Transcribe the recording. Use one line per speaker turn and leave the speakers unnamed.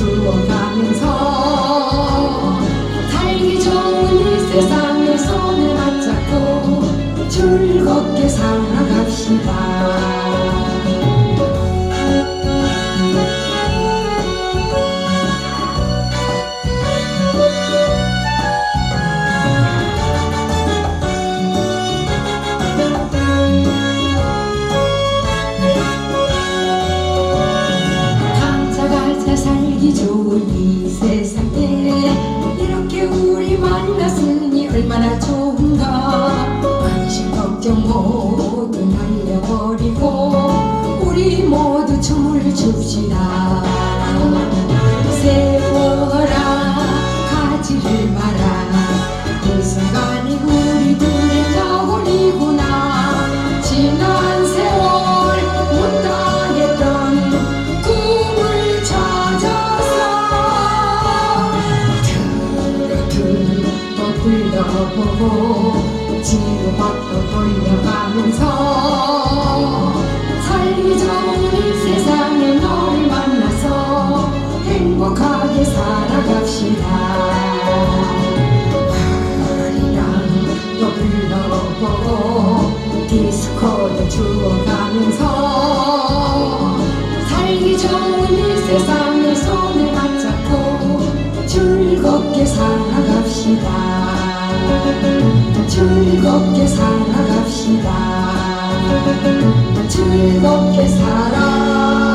추워가면서 살기 좋은 이 세상에 손을 맞잡고 즐겁게 살아갑시다. 좋은 이 세상 에 이렇게 우리 만났으니 얼마나 좋은가. 관심 걱정 모두 날려버리고 우리 모두 춤을 춥시다. 세상에 손을 맞잡고 즐겁게 살아갑시다. 즐겁게 살아갑시다. 즐겁게 살아.